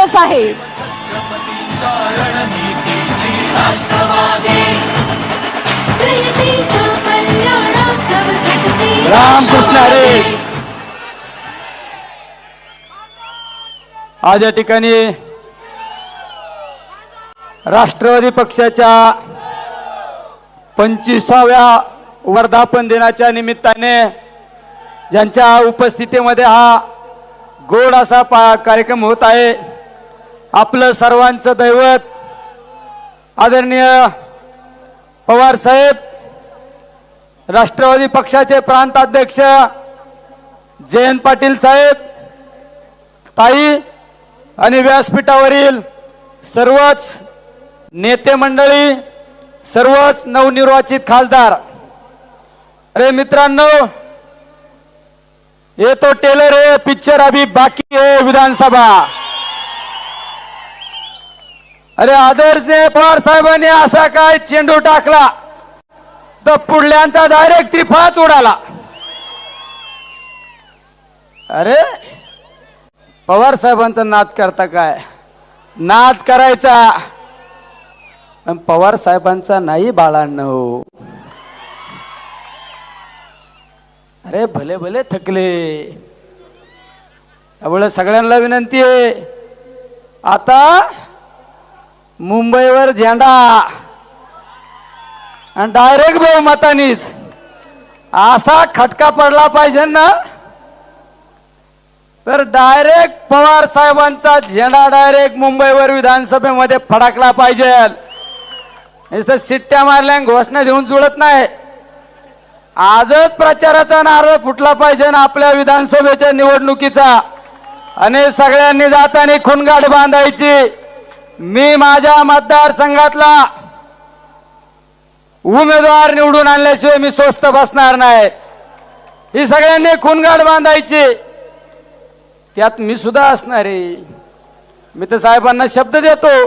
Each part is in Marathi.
एकच आहे. रामकृष्ण हरे. आज या ठिकाणी राष्ट्रवादी पक्षाच्या पंचवीसाव्या वर्धापन दिनाच्या निमित्ताने ज्यांच्या उपस्थितीमध्ये हा गोड असा पा कार्यक्रम होत आहे आपलं सर्वांचं दैवत. आदरणीय पवार साहेब राष्ट्रवादी पक्षाचे प्रांताध्यक्ष जयंत पाटील साहेब ताई आणि व्यासपीठावरील सर्वच नेते मंडळी सर्वच नवनिर्वाचित खासदार. अरे मित्रांनो ये तो टेलर है पिक्चर अभी बाकी है विधानसभा. अरे आदर्श पवार साहेबांनी असा काय चेंडू टाकला? तर पुढल्यांचा डायरेक्ट त्रिफळाच उडाला. अरे पवार साहेबांचा नाद करता काय? नाद करायचा. पण पवार साहेबांचा नाही बाळांनो. अरे भले भले थकले. त्यामुळे सगळ्यांना विनंती आहे. आता मुंबईवर झेंडा. आणि डायरेक्ट बहुमतानीच. असा खटका पडला पाहिजे ना? तर डायरेक्ट पवार साहेबांचा झेंडा डायरेक्ट मुंबईवर विधानसभेमध्ये फडकला पाहिजे. नुसतं सिट्ट्या मारल्या घोषणा देऊन जुळत नाही. आजच प्रचाराचा नारळ फुटला पाहिजे ना आपल्या विधानसभेच्या निवडणुकीचा. आणि सगळ्यांनी जाताना खुणगाठ बांधायची. मी माझ्या मतदारसंघातला उमेदवार निवडून आणल्याशिवाय मी स्वस्त बसणार नाही. ही सगळ्यांनी खुनगाड बांधायची. त्यात मी सुद्धा असणार आहे. मी तर साहेबांना शब्द देतो.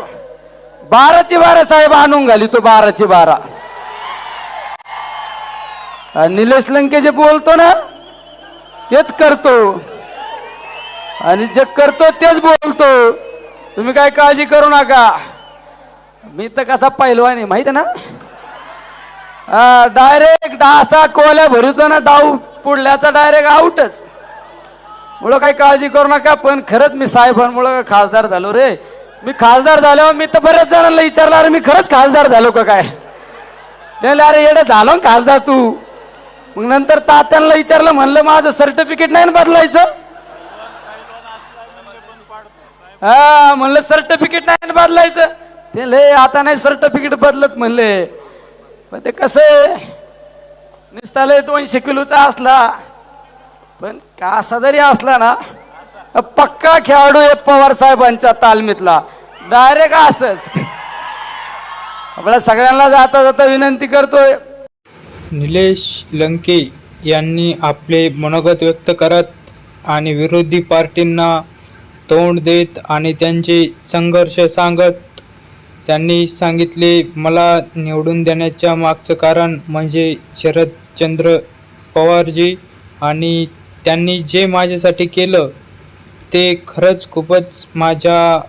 बाराची बारा साहेब आणून घाली तो बाराची बारा. निलेश लंके जे बोलतो ना तेच करतो. आणि जे करतो तेच बोलतो. तुम्ही काय काळजी करू नका. मी तर कसा पैलवान आहे माहीत आहे ना? डायरेक्ट डासा कोल्या भरूचा ना डाव पुढल्याचा डायरेक्ट आउटच मुळं काही काळजी करू नका पण खरंच मी साहेबांमुळं खासदार झालो रे. मी खासदार झालो मी तर बऱ्याच जणांना विचारलं अरे मी खरंच खासदार झालो का काय? त्याला अरे येडं झालो ना खासदार तू. मग नंतर तात्यांना विचारलं म्हणलं माझं सर्टिफिकेट नाही ना बदलायचं? हा म्हणलं सर्टिफिकेट नाही बदलायचं. ते लय आता नाही सर्टिफिकेट बदलत म्हणले. पण ते कसं आहे? नुसता लय दोनशे किलोचा असला. पण कासा जरी असला ना पक्का खेळाडू आहे पवार साहेबांच्या तालमीतला. डायरेक्ट असच. आपल्या सगळ्यांना जाता जाता विनंती करतोय. निलेश लंके यांनी आपले मनोगत व्यक्त करत आणि विरोधी पार्टींना तोंड देत आणि त्यांचे संघर्ष सांगत त्यांनी सांगितले मला निवडून देण्याच्या मागचं कारण म्हणजे शरदचंद्र पवारजी आणि त्यांनी जे माझ्यासाठी केलं ते खरंच खूपच माझ्या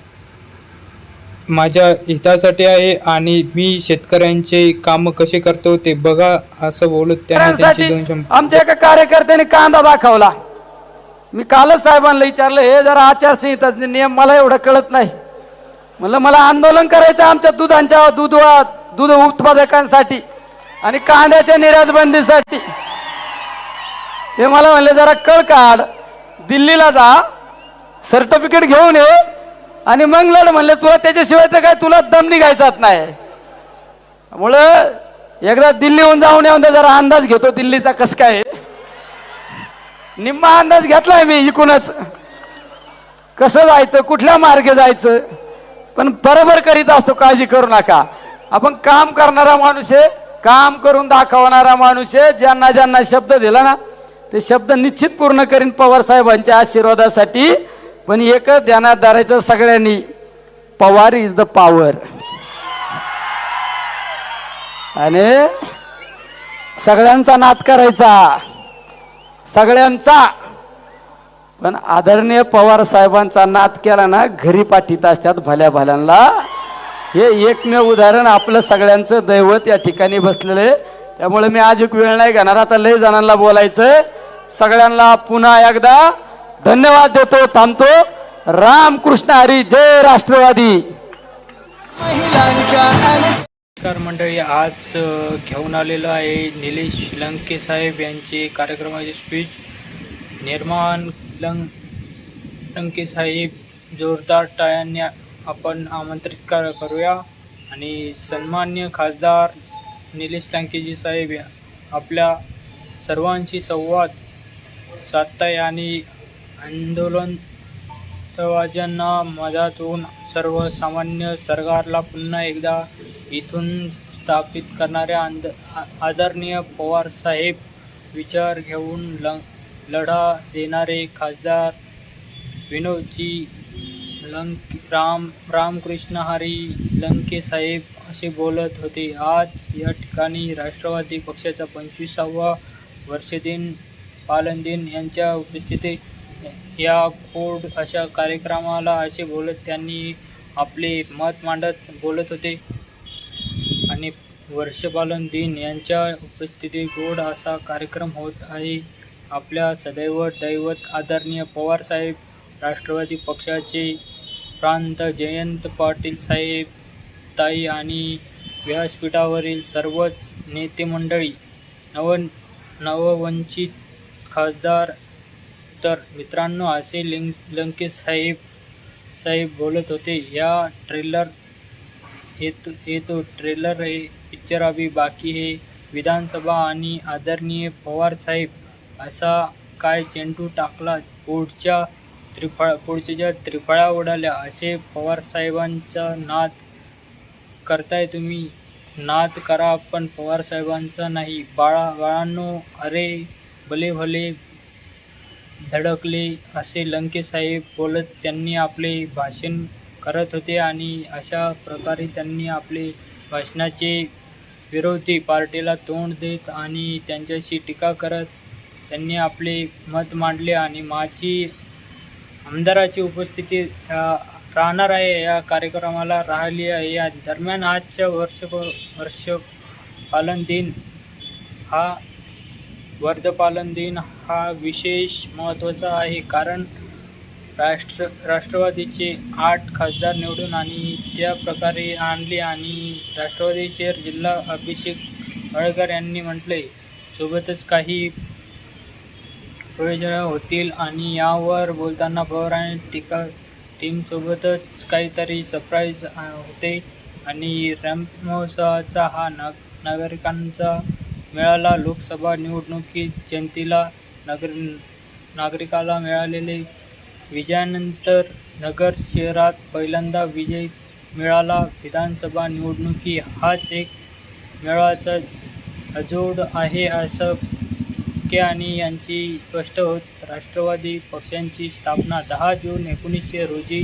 माझ्या हितासाठी आहे आणि मी शेतकऱ्यांचे काम कसे करतो ते बघा असं बोलत त्यांनी त्यांचे दोन आमच्या एका कार्यकर्त्याने कांदा दाखवला. मी कालच साहेबांना विचारलं हे जरा आचारसंहिता नियम मला एवढं कळत नाही. म्हणलं मला आंदोलन करायचं आमच्या दुधांच्या दूध दूध उत्पादकांसाठी आणि कांद्याच्या निर्यात बंदीसाठी ते मला म्हणले जरा कळ काढ दिल्लीला जा सर्टिफिकेट घेऊन ये आणि मग लढ. म्हणले तुला त्याच्याशिवाय तर काय तुला दम निघायचाच नाही. त्यामुळं एकदा दिल्लीहून जाऊन येऊन दे जरा अंदाज घेतो दिल्लीचा कस काय आहे. निम्मा अंदाज घेतलाय मी इकूनच कसं जायचं कुठल्या मार्गे जायचं? पण बरोबर करीत असतो काळजी करू नका. आपण काम करणारा माणूस आहे काम करून दाखवणारा माणूस आहे ज्यांना ज्यांना शब्द दिला ना ते शब्द निश्चित पूर्ण करीन पवार साहेबांच्या आशीर्वादासाठी. पण एकच ध्यानात धरायचं सगळ्यांनी पवार इज द पॉवर आणि सगळ्यांचा नाद करायचा. सगळ्यांचा. पण आदरणीय पवार साहेबांचा नाद केला ना घरी पाठीत असतात भल्या भल्यांना. हे एकमेव उदाहरण आपलं सगळ्यांचं दैवत या ठिकाणी बसलेलं आहे. त्यामुळे मी आज एक वेळ नाही घेणार. आता लय जणांना बोलायचं सगळ्यांना पुन्हा एकदा धन्यवाद देतो थांबतो. रामकृष्ण हरी जय राष्ट्रवादी. नमस्कार मंडळी आज घेऊन आलेलो आहे निलेश लंके साहेब यांचे कार्यक्रमाचे स्पीच निर्माण लंग लंके साहेब जोरदार टाळ्यांनी आपण आमंत्रित कर करूया. आणि सन्मान्य खासदार निलेश लंकेजी साहेब आपल्या सर्वांशी संवाद साधताय आणि आंदोलन तवाज्यांना मदतून सर्वसामान्य सरकारला पुन्हा एकदा इथून स्थापित करणाऱ्या आंद आदरणीय पवार साहेब विचार घेऊन ल लढा देणारे खासदार विनोदजी लंक राम रामकृष्ण हरी लंकेसाहेब असे बोलत होते. आज या ठिकाणी राष्ट्रवादी पक्षाचा पंचवीसावा वर्षदिन पालन दिन यांच्या उपस्थितीत या कोड अशा कार्यक्रमाला असे बोलत त्यांनी आपले मत मांडत बोलत होते. आणि वर्षपालन दिन यांच्या उपस्थितीत गोड असा कार्यक्रम होत आहे. आपल्या सदैव दैवत आदरणीय पवारसाहेब राष्ट्रवादी पक्षाचे प्रांत जयंत पाटील साहेब ताई आणि व्यासपीठावरील सर्वच नेते मंडळी नव नववंचित खासदार तर मित्रांनो असे लिंक लंके साहेब साहेब बोलत होते. या ट्रेलर येतो येतो ट्रेलर हे पिक्चर अभी बाकी हे विधानसभा आणि आदरणीय पवार साहेब असा काय चेंडू टाकला पुढच्या त्रिफळा पुढच्या त्रिफळा उडाल्या असे पवार साहेबांचा नाद करताय तुम्ही? नाद करा पण पवार साहेबांचा नाही. बाळा बाळांनो अरे भले भले धडकले असे लंकेसाहेब बोलत त्यांनी आपले भाषण करत होते आणि अशा प्रकारे त्यांनी आपले भाषणाचे विरोधी पार्टीला तोंड देत आणि त्यांच्याशी टीका करत त्यांनी आपले मत मांडले आणि माझी आमदाराची उपस्थिती राहणार आहे या कार्यक्रमाला राहिली आहे. या दरम्यान आजच्या वर्ष वर्ष पालन दिन हा वर्धपालन दिन हा विशेष महत्त्वाचा आहे. कारण राष्ट्र राष्ट्रवादीचे आठ खासदार निवडून आणि त्या प्रकारे आणले आणि राष्ट्रवादी शहर जिल्हा अभिषेक हळकर यांनी म्हटले सोबतच काही प्रयोजनं होतील आणि यावर बोलताना पवार आणि टीका टीमसोबतच काहीतरी सरप्राईज होते आणि रॅम्प महोत्सवाचा हा नाग नागरिकांचा मिळाला लोकसभा निवडणुकीत जनतेला नागर नागरिकाला मिळालेले विजयानंतर नगर शहरात पहिल्यांदा विजय मिळाला. विधानसभा निवडणुकी हाच एक मेळाचा अजोड आहे असं के आणि यांची स्पष्ट होत. राष्ट्रवादी पक्षांची स्थापना दहा जून एकोणीसशे रोजी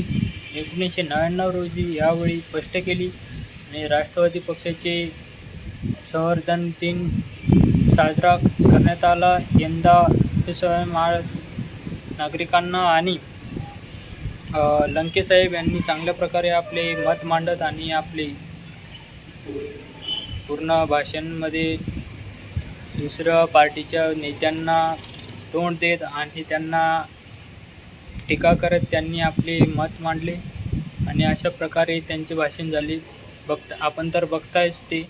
एकोणीसशे नव्याण्णव रोजी यावेळी स्पष्ट केली आणि राष्ट्रवादी पक्षाचे संवर्धन दिन साजरा करण्यात आला. यंदा नागरिकांना आणि लंकेसाहेब यांनी चांगल्या प्रकारे आपले मत मांडत आणि आपले पूर्ण भाषणमध्ये दुसऱ्या पार्टीच्या नेत्यांना तोंड देत आणि त्यांना टीका करत त्यांनी आपले मत मांडले. आणि अशा प्रकारे त्यांचे भाषण झाले. बघता आपण तर बघतायच ते.